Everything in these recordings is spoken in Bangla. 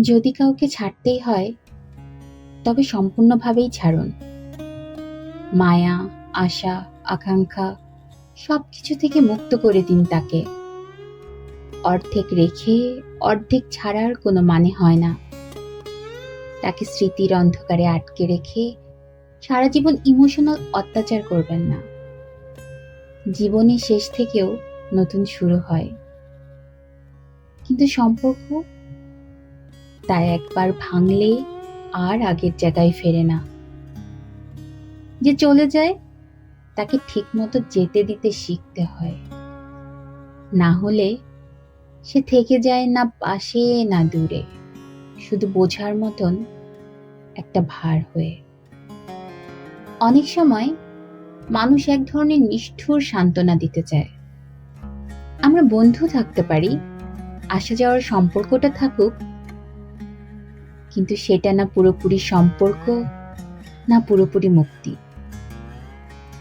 যদি কাউকে ছাড়তেই হয়, তবে সম্পূর্ণভাবেই ছাড়ুন। মায়া, আশা, আকাঙ্ক্ষা সব কিছু থেকে মুক্ত করে দিন তাকে। অর্ধেক রেখে, অর্ধেক ছাড়ার কোনো মানে হয় না। তাকে স্মৃতির অন্ধকারে আটকে রেখে সারা জীবন ইমোশনাল অত্যাচার করবেন না। জীবনের শেষ থেকেও নতুন শুরু হয়। কিন্তু সম্পর্ক তা একবার ভাঙলে আর আগের জায়গায় ফেরে না। যে চলে যায়, তাকে ঠিকমতো যেতে দিতে শিখতে হয়। না হলে সে থেকে যায় না পাশে না দূরে। শুধু বোঝার মতন একটা ভার হয়ে। অনেক সময় মানুষ এক ধরনের নিষ্ঠুর সান্ত্বনা দিতে চায়। আমরা বন্ধু থাকতে পারি, আসা যাওয়ার সম্পর্কটা থাকুক কিন্তু সেটা না পুরোপুরি সম্পর্ক, না পুরোপুরি মুক্তি।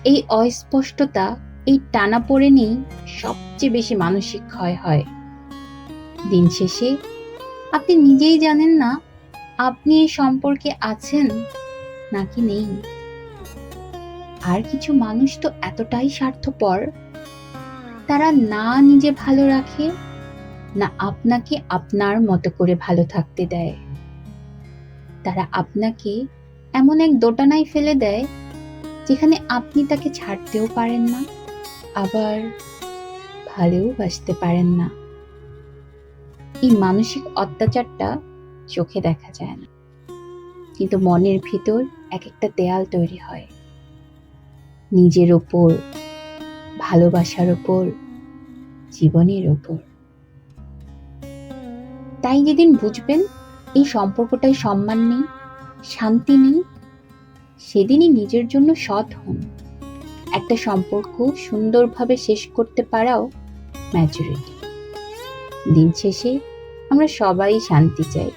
এই অস্পষ্টতা, এই টানা পড়ে নেই সবচেয়ে বেশি মানসিক ক্ষয় হয়। দিন শেষে, আপনি নিজেই জানেন না, আপনি এই সম্পর্কে আছেন নাকি নেই। আর কিছু মানুষ তো এতটাই স্বার্থপর, তারা না নিজে ভালো রাখে, না আপনাকে আপনার মতো করে ভালো থাকতে দেয়। তারা আপনাকে এমন এক দোটানায় ফেলে দেয়, যেখানে আপনি তাকে ছাড়তেও পারেন না, আবার ভালোও বাসতে পারেন না। এই মানসিক অত্যাচারটা চোখে দেখা যায় না। কিন্তু মনের ভিতর এক একটা দেয়াল তৈরি হয়। নিজের ওপর, ভালোবাসার ওপর, জীবনের ওপর। তাই যেদিন বুঝবেন এই সম্পর্কটায় সম্মান নেই, শান্তি নেই, সেদিনই নিজের জন্য সৎ হন। একটা সম্পর্ক সুন্দরভাবে শেষ করতে পারাও ম্যাচুরিটি দিন শেষে আমরা সবাই শান্তি চাই।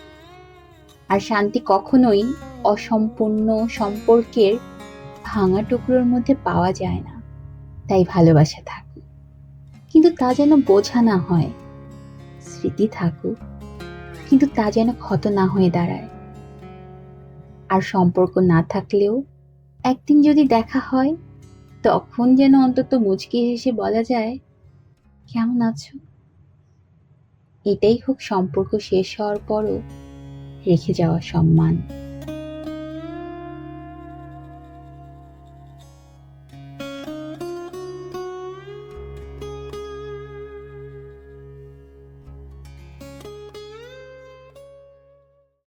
আর শান্তি কখনোই অসম্পূর্ণ সম্পর্কের ভাঙা টুকরোর মধ্যে পাওয়া যায় না। তাই ভালোবাসা থাকুক। কিন্তু তা যেন বোঝা না হয়, স্মৃতি থাকুক কিন্তু তা যেন ক্ষত না হয়ে দাঁড়ায়। আর সম্পর্ক না থাকলেও একদিন যদি দেখা হয়, তখন যেন অন্তত মুচকি হেসে বলা যায়, কেমন আছো? এটাই হোক সম্পর্ক শেষ হওয়ার পরও রেখে যাওয়া সম্মান।